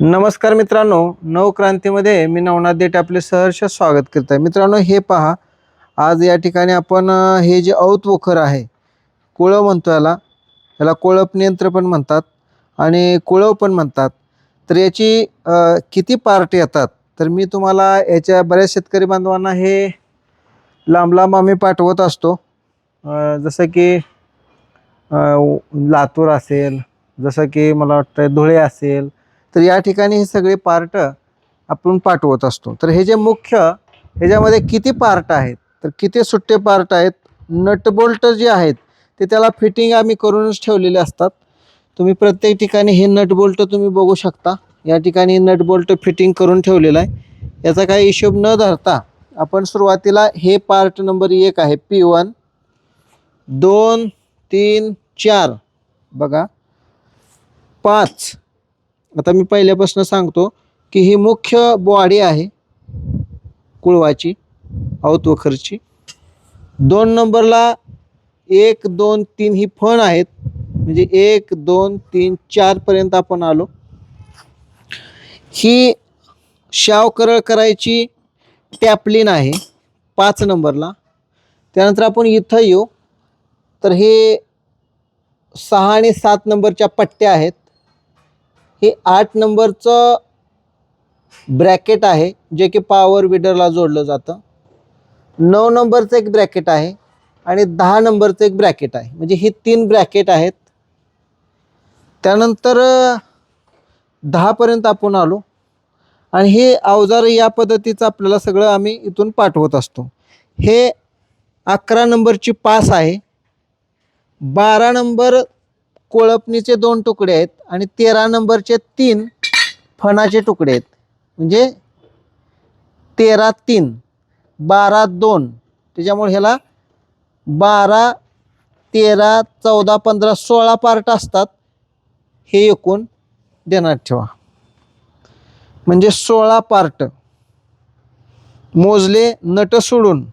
नमस्कार मित्रांनो नवक्रांतीमध्ये मी नवनाथ देठ आपले सहर्ष स्वागत करत आहे मित्रांनो हे पहा आज या ठिकाणी आपण हे जे औत वखर आहे कुळव म्हणतो याला याला कोळप नियंत्र पण म्हणतात आणि कुळव पण म्हणतात. तर याची किती पार्ट येतात? तर मी तुम्हाला याच्या बऱ्याच शेतकरी बांधवांना हे लांब लांब आम्ही पाठवत असतो. जसं की लातूर असेल जसं की मला वाटतं धुळे असेल तर या ठिकाणी हे सगळे पार्ट आपण पाठवत असतो. तर हे जे मुख्य ह्याच्यामध्ये किती पार्ट आहेत? तर किती सुट्टे पार्ट आहेत? नटबोल्ट जे आहेत ते त्याला फिटिंग आम्ही करूनच ठेवलेले असतात. तुम्ही प्रत्येक ठिकाणी हे नटबोल्ट तुम्ही बघू शकता. या ठिकाणी नटबोल्ट फिटिंग करून ठेवलेलं आहे. याचा काही हिशोब न धरता आपण सुरुवातीला हे पार्ट नंबर एक आहे पी वन दोन तीन चार. बघा. पाच. आता मी पहिल्यापासून सांगतो की ही मुख्य बॉडी आहे कुळवाची अवतवखरची दोन नंबरला एक दोन तीन ही फण आहेत. म्हणजे एक दोन तीन चारपर्यंत आपण आलो. ही शाव करळ करायची टॅपलीन आहे पाच नंबरला. त्यानंतर आपण इथं येऊ. तर हे सहा आणि सात नंबरच्या पट्ट्या आहेत. हे आठ नंबरचं ब्रॅकेट आहे जे की पॉवर विडरला जोडलं जातं. नऊ नंबरचं एक ब्रॅकेट आहे आणि दहा नंबरचं एक ब्रॅकेट आहे. म्हणजे ही तीन ब्रॅकेट आहेत. त्यानंतर दहापर्यंत आपण आलो. आणि हे अवजार या पद्धतीचं आपल्याला सगळं आम्ही इथून पाठवत असतो. हे अकरा नंबरची पास आहे. बारा नंबर कोळपणीचे दोन तुकडे आहेत आणि तेरा नंबरचे तीन फणाचे तुकडे आहेत. म्हणजे तेरा तीन बारा दोन. त्याच्यामुळे ह्याला बारा तेरा चौदा पंधरा सोळा पार्ट असतात. हे एकूण देण्यात ठेवा. म्हणजे सोळा पार्ट. मोजले नट सोडून.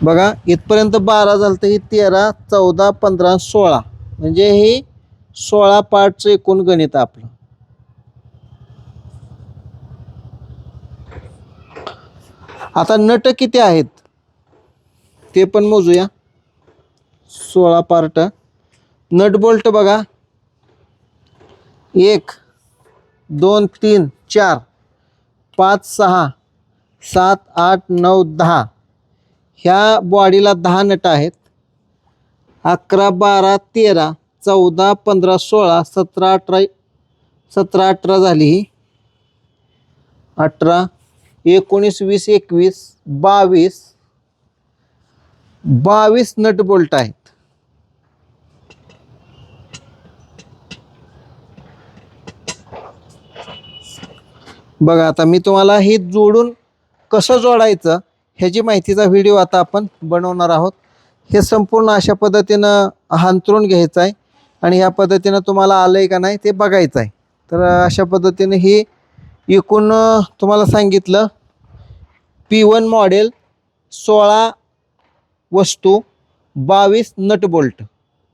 बघा इथपर्यंत बारा झालं तर ही तेरा चौदा पंधरा सोळा. म्हणजे हे सोळा पार्टचं एकूण गणित आपलं. आता नट किती आहेत? ते पण मोजूया. सोळा पार्ट. नट बोल्ट बघा. एक दोन तीन चार पाच सहा सात आठ नऊ दहा. ह्या बॉडीला दहा नट आहेत. अकरा बारा तेरा चौदा पंधरा सोळा सतरा अठरा सतरा अठरा झाली ही. अठरा एकोणीस वीस एकवीस बावीस बावीस नट बोल्ट आहेत. बघा आता मी तुम्हाला हे जोडून कसं जोडायचं ह्याची माहितीचा व्हिडिओ आता आपण बनवणार आहोत हे संपूर्ण अशा पद्धतीनं हांतरून घ्यायचं आहे. आणि ह्या पद्धतीनं तुम्हाला आलं आहे का नाही ते बघायचं आहे. तर अशा पद्धतीने ही एकूण तुम्हाला सांगितलं पी वन मॉडेल सोळा वस्तू बावीस नट बोल्ट.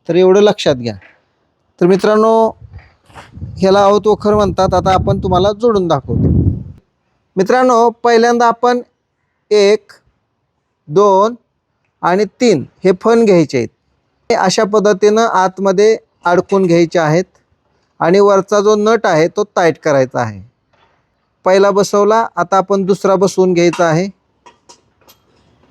तर एवढं लक्षात घ्या. तर मित्रांनो ह्याला अवत वखर म्हणतात. आता आपण तुम्हाला जोडून दाखवतो. मित्रांनो पहिल्यांदा आपण एक दोन आणि तीन हे फन घ्यायचे आहेत. हे अशा पद्धतीनं आतमध्ये अडकून घ्यायचे आहेत आणि वरचा जो नट आहे तो टाईट करायचा आहे. पहिला बसवला आता आपण दुसरा बसवून घ्यायचा आहे.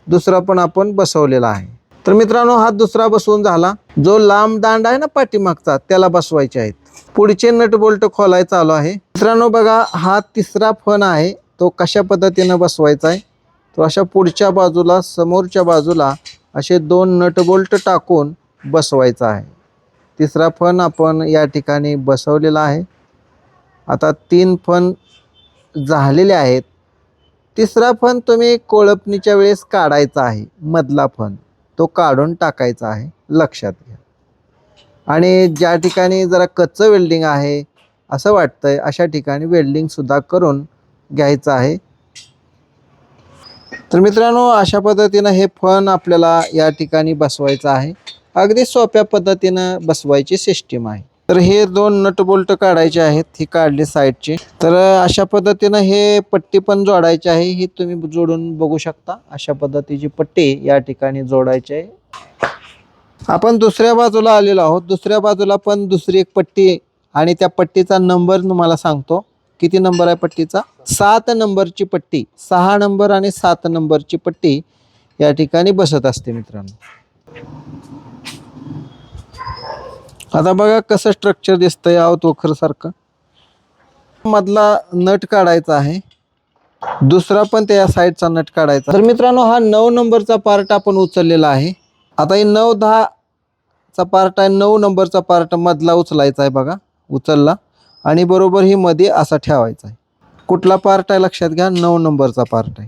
दुसरा पण आपण बसवलेला आहे. तर मित्रांनो हा दुसरा बसवून झाला. जो लांब दांड आहे ना पाठीमागचा त्याला बसवायचे आहेत. पुढचे नट बोल्ट खोलाय चालू आहे. मित्रांनो बघा हा तिसरा फण आहे. तो कशा पद्धतीनं बसवायचा आहे? तो अशा पुढच्या बाजूला समोरच्या बाजूला असे दोन नटबोल्ट टाकून बसवायचा आहे. तिसरा फण आपण या ठिकाणी बसवलेला आहे. आता तीन फण झालेले आहेत. तिसरा फण तुम्ही कोळपणीच्या वेळेस काढायचा आहे. मधला फण तो काढून टाकायचा आहे. लक्षात घ्या. आणि ज्या ठिकाणी जरा कच्चं वेल्डिंग आहे असं वाटतंय अशा ठिकाणी वेल्डिंगसुद्धा करून घ्यायचं आहे. तर मित्रांनो अशा पद्धतीनं हे फण आपल्याला या ठिकाणी बसवायचं आहे. अगदी सोप्या पद्धतीनं बसवायची सिस्टीम आहे. तर हे दोन नट बोल्ट काढायचे आहेत ही काढली साईडची. तर अशा पद्धतीनं हे पट्टी पण जोडायची आहे ही तुम्ही जोडून बघू शकता. अशा पद्धतीची पट्टी या ठिकाणी जोडायची आहे. आपण दुसऱ्या बाजूला आलेलो आहोत. दुसऱ्या बाजूला पण दुसरी एक पट्टी आणि त्या पट्टीचा नंबर तुम्हाला सांगतो. किती नंबर आहे पट्टीचा? सात नंबरची पट्टी. सहा नंबर आणि सात नंबरची पट्टी या ठिकाणी बसत असते मित्रांनो. आता बघा कसं स्ट्रक्चर दिसतंय आहोत सारखं. मधला नट काढायचा आहे. दुसरा पण त्या साईडचा नट काढायचा. तर मित्रांनो हा नऊ नंबरचा पार्ट आपण उचललेला आहे. आता हे नऊ दहा चा पार्ट आहे नऊ नंबरचा पार्ट मधला उचलायचा आहे बघा. उचलला. आणि बरोबर ही मध्ये असा ठेवायचा आहे. कुठला पार्ट आहे लक्षात घ्या नऊ नंबरचा पार्ट आहे.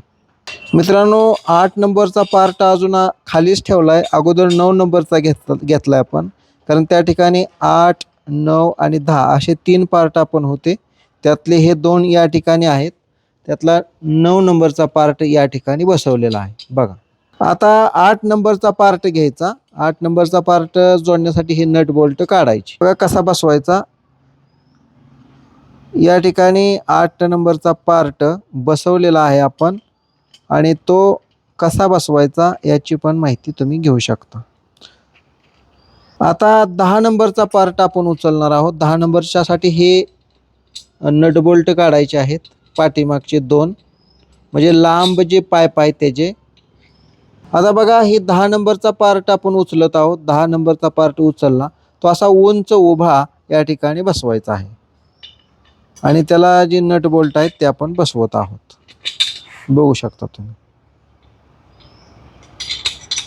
मित्रांनो आठ नंबरचा पार्ट अजून खालीच ठेवला आहे अगोदर नऊ नंबरचा घेतला घेतला आहे आपण. कारण त्या ठिकाणी आठ नऊ आणि दहा असे तीन पार्ट आपण होते. त्यातले हे दोन या ठिकाणी आहेत. त्यातला नऊ नंबरचा पार्ट या ठिकाणी बसवलेला आहे. बघा. आता आठ नंबरचा पार्ट घ्यायचा. आठ नंबरचा पार्ट जोडण्यासाठी हे नट बोल्ट काढायचे. बघा कसा बसवायचा. या ठिकाणी आठ नंबरचा पार्ट बसवलेला आहे आपण. आणि तो कसा बसवायचा याची पण माहिती तुम्ही घेऊ शकता. आता दहा नंबरचा पार्ट आपण उचलणार आहोत. दहा नंबरच्यासाठी हे नटबोल्ट काढायचे आहेत. पाठीमागचे दोन. म्हणजे लांब जे पाय पाय त्याचे आता बघा हे दहा नंबरचा पार्ट आपण उचलत आहोत. दहा नंबरचा पार्ट उचलला. तो असा उंच उभा या ठिकाणी बसवायचा आहे. आणि त्याला जे नट बोल्ट आहेत ते आपण बसवत आहोत. बघू शकता तुम्ही.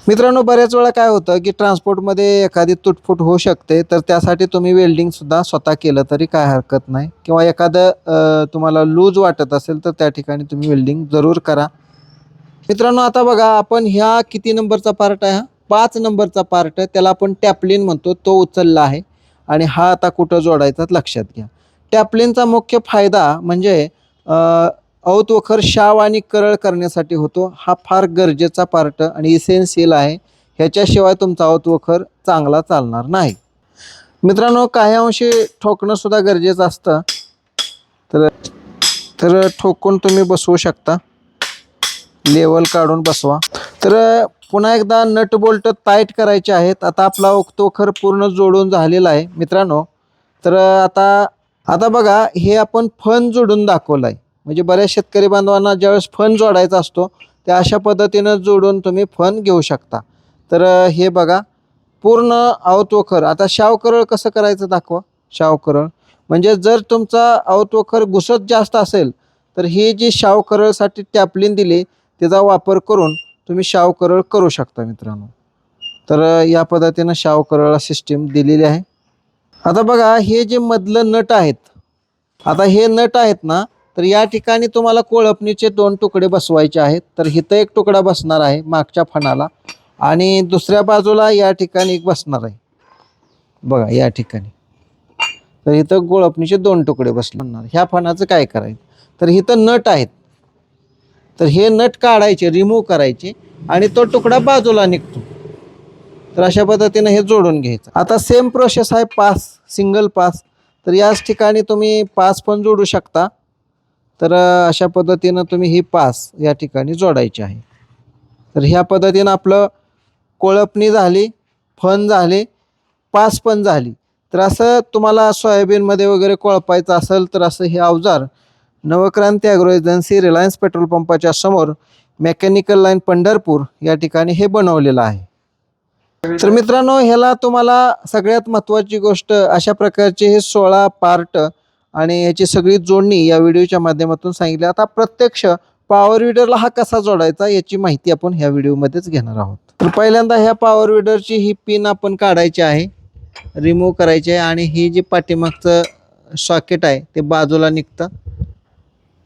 मित्रांनो बऱ्याच वेळा काय होतं की ट्रान्सपोर्टमध्ये एखादी तुटफूट होऊ शकते तर त्यासाठी तुम्ही वेल्डिंगसुद्धा स्वतः केलं तरी काय हरकत नाही. किंवा एखादं तुम्हाला लूज वाटत असेल तर त्या ठिकाणी तुम्ही वेल्डिंग जरूर करा. मित्रांनो आता बघा आपण ह्या किती नंबरचा पार्ट आहे हा? पाच नंबरचा पार्ट आहे. त्याला आपण टॅपलिन म्हणतो तो उचलला आहे. आणि हा आता कुठं जोडायचा लक्षात घ्या. टॅपलिनचा मुख्य फायदा म्हणजे अ, अवतवखर शाव आणि करळ करण्यासाठी होतो. हा फार गरजेचा पार्ट आणि इसेन्शियल आहे. ह्याच्याशिवाय तुमचा अवतवखर चांगला चालणार नाही. मित्रांनो काही अंशी ठोकणं सुद्धा गरजेचं असतं. तर तर ठोकून तुम्ही बसवू शकता. लेवल काढून बसवा. तर पुन्हा एकदा नट बोल्ट टाईट करायचे आहेत. आता आपला ओक्तोखर पूर्ण जोडून झालेला आहे. मित्रांनो तर आता आता बघा हे आपण फन जोडून दाखवलं आहे म्हणजे बऱ्याच शेतकरी बांधवांना ज्यावेळेस फन जोडायचा असतो त्या अशा पद्धतीनं जोडून तुम्ही फन घेऊ शकता. तर हे बघा पूर्ण अवतोखर. आता शावकरळ कसं करायचं दाखवा. शावकरळ म्हणजे जर तुमचा अवतोखर घुसत जास्त असेल तर ही जी शावकरळसाठी टॅपलिन दिली त्याचा वापर करून तुम्ही शावकरळ करू शकता मित्रांनो. तर या पद्धतीनं शावकरळ सिस्टीम दिलेली आहे. आता बघा हे जे मधलं नट आहेत आता हे नट आहेत ना तर या ठिकाणी तुम्हाला कोळपणीचे दोन तुकडे बसवायचे आहेत. तर इथं एक तुकडा बसणार आहे मागच्या फणाला आणि दुसऱ्या बाजूला या ठिकाणी एक बसणार आहे. बघा या ठिकाणी. तर इथं गोळपणीचे दोन तुकडे बसणार. ह्या फणाचं काय करायचं? तर इथं नट आहेत. तर हे नट काढायचे रिमूव्ह करायचे आणि तो तुकडा बाजूला निघतो. तर अशा पद्धतीने हे जोडून घ्यायचं. आता सेम प्रोसेस आहे पास सिंगल पास तर याच ठिकाणी तुम्ही पास पण जोडू शकता. तर अशा पद्धतीनं तुम्ही ही पास या ठिकाणी जोडायची आहे. तर ह्या पद्धतीनं आपलं कोळपणी झाली फन झाले पास पण झाली. तर असं तुम्हाला सोयाबीनमध्ये वगैरे कोळपायचं असेल तर असं हे अवजार Navkranti agro agency Reliance petrol पंपाच्या समोर मेकॅनिकल लाईन पंढरपूर या ठिकाणी हे बनवलेलं आहे. तर मित्रांनो ह्याला तुम्हाला सगळ्यात महत्त्वाची गोष्ट अशा प्रकारचे हे सोळा पार्ट आणि याची सगळी जोडणी या व्हिडिओच्या माध्यमातून सांगितली. आता प्रत्यक्ष पॉवर विडरला हा कसा जोडायचा याची माहिती आपण ह्या व्हिडिओमध्येच घेणार आहोत. तर पहिल्यांदा ह्या पॉवर विडरची ही पिन आपण काढायची आहे. रिमूव्ह करायची आहे आणि ही जी पाठीमागचं सॉकेट आहे ते बाजूला निघतं.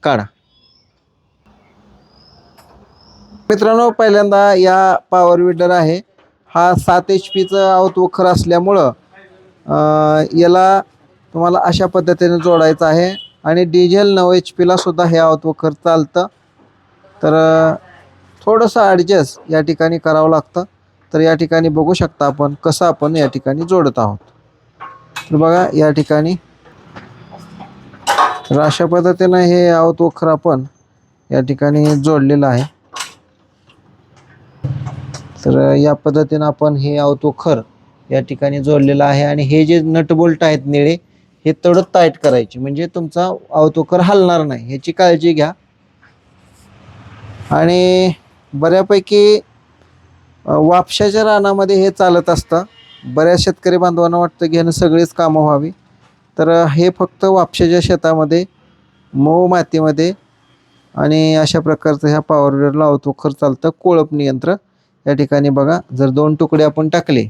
काढा. मित्रांनो पहिल्यांदा या पॉवर विडर आहे. हा सात एच पीचं अवतवखर असल्यामुळं याला तुम्हाला अशा पद्धतीने जोडायचं आहे. आणि डिझेल नऊ एच पीला सुद्धा हे अवतवखर चालतं. तर थोडंसं ॲडजस्ट या ठिकाणी करावं लागतं. तर या ठिकाणी बघू शकता आपण कसं आपण या ठिकाणी जोडत आहोत. तर बघा या ठिकाणी. तर अशा पद्धतीनं हे आवत वखर आपण या ठिकाणी जोडलेलं आहे. तर या पद्धतीनं आपण हे आवतो खर या ठिकाणी जोडलेलं आहे आणि हे जे नटबोल्ट आहेत निळे हे तडत टाईट करायचे. म्हणजे तुमचा अवतोकर हलणार नाही. ह्याची काळजी घ्या. आणि बऱ्यापैकी वापशाच्या रानामध्ये हे चालत असतं. बऱ्याच शेतकरी बांधवांना वाटतं की ह्यानं सगळीच कामं व्हावी. तर हे फक्त वापशाच्या शेतामध्ये मऊ मातीमध्ये आणि अशा प्रकारचं ह्या पॉवर लावतो खर चालतं. कोळप नियंत्र. या ठिकाणी बघा जर दोन तुकडे आपण टाकले